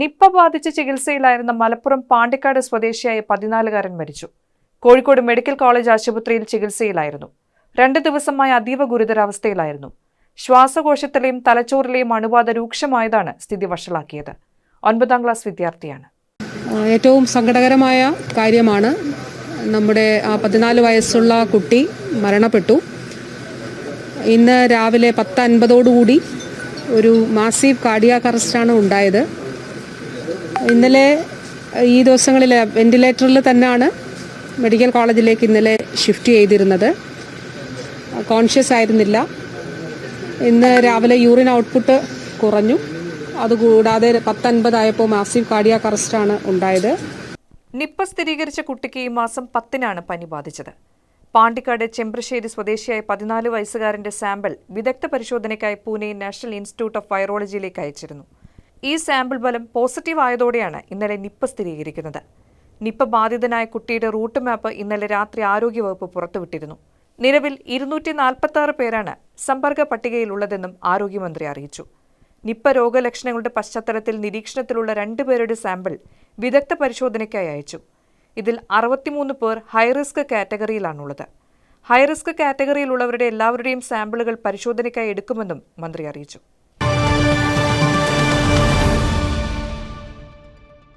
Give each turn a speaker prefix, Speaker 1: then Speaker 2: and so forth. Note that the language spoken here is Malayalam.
Speaker 1: നിപ്പ ബാധിച്ച് ചികിത്സയിലായിരുന്ന മലപ്പുറം പാണ്ടിക്കാട് സ്വദേശിയായ പതിനാലുകാരൻ മരിച്ചു. കോഴിക്കോട് മെഡിക്കൽ കോളേജ് ആശുപത്രിയിൽ ചികിത്സയിലായിരുന്നു. രണ്ട് ദിവസമായി അതീവ ഗുരുതരാവസ്ഥയിലായിരുന്നു. ശ്വാസകോശത്തിലെയും തലച്ചോറിലെയും അണുബാധ രൂക്ഷമായതാണ് സ്ഥിതി വഷളാക്കിയത്. ഒൻപതാം ക്ലാസ് വിദ്യാർത്ഥിയാണ്.
Speaker 2: ഏറ്റവും സങ്കടകരമായ കാര്യമാണ് നമ്മുടെ ആ പതിനാല് വയസ്സുള്ള കുട്ടി മരണപ്പെട്ടു. ഇന്ന് രാവിലെ പത്ത് അൻപതോടുകൂടി ഒരു മാസീവ് കാർഡിയാക് അറസ്റ്റാണ് ഉണ്ടായത്. ഇന്നലെ ഈ ദിവസങ്ങളിൽ വെന്റിലേറ്ററിൽ തന്നെയാണ് മെഡിക്കൽ കോളേജിലേക്ക് ഇന്നലെ ഷിഫ്റ്റ് ചെയ്തിരുന്നത്. കോൺഷ്യസ് ആയിരുന്നില്ല. ഇന്ന് രാവിലെ യൂറിൻ ഔട്ട്പുട്ട് കുറഞ്ഞു. അതുകൂടാതെ പത്തൊൻപതായപ്പോൾ മാസീവ് കാർഡിയാക് അറസ്റ്റാണ് ഉണ്ടായത്.
Speaker 1: നിപ്പ സ്ഥിരീകരിച്ച കുട്ടിക്ക് ഈ മാസം പത്തിനാണ് പനി ബാധിച്ചത്. പാണ്ടിക്കാട് ചെമ്പ്രശ്ശേരി സ്വദേശിയായ പതിനാല് വയസ്സുകാരന്റെ സാമ്പിൾ വിദഗ്ധ പരിശോധനയ്ക്കായി പൂനെ നാഷണൽ ഇൻസ്റ്റിറ്റ്യൂട്ട് ഓഫ് വൈറോളജിയിലേക്ക് അയച്ചിരുന്നു. ഈ സാമ്പിൾ ഫലം പോസിറ്റീവ് ആയതോടെയാണ് ഇന്നലെ നിപ്പ സ്ഥിരീകരിക്കുന്നത്. നിപ്പ ബാധിതനായ കുട്ടിയുടെ റൂട്ട് മാപ്പ് ഇന്നലെ രാത്രി ആരോഗ്യവകുപ്പ് പുറത്തുവിട്ടിരുന്നു. നിലവിൽ ഇരുന്നൂറ്റി നാൽപ്പത്തി പേരാണ് സമ്പർക്ക പട്ടികയിലുള്ളതെന്നും ആരോഗ്യമന്ത്രി അറിയിച്ചു. നിപ്പ രോഗലക്ഷണങ്ങളുടെ പശ്ചാത്തലത്തിൽ നിരീക്ഷണത്തിലുള്ള രണ്ടുപേരുടെ സാമ്പിൾ വിദഗ്ധ പരിശോധനയ്ക്കായി അയച്ചു. ഇതിൽ അറുപത്തിമൂന്ന് പേർ ഹൈറിസ്ക് കാറ്റഗറിയിലാണുള്ളത്. ഹൈറിസ്ക് കാറ്റഗറിയിലുള്ളവരുടെ എല്ലാവരുടെയും സാമ്പിളുകൾ പരിശോധനയ്ക്കായി എടുക്കുമെന്നും മന്ത്രി അറിയിച്ചു.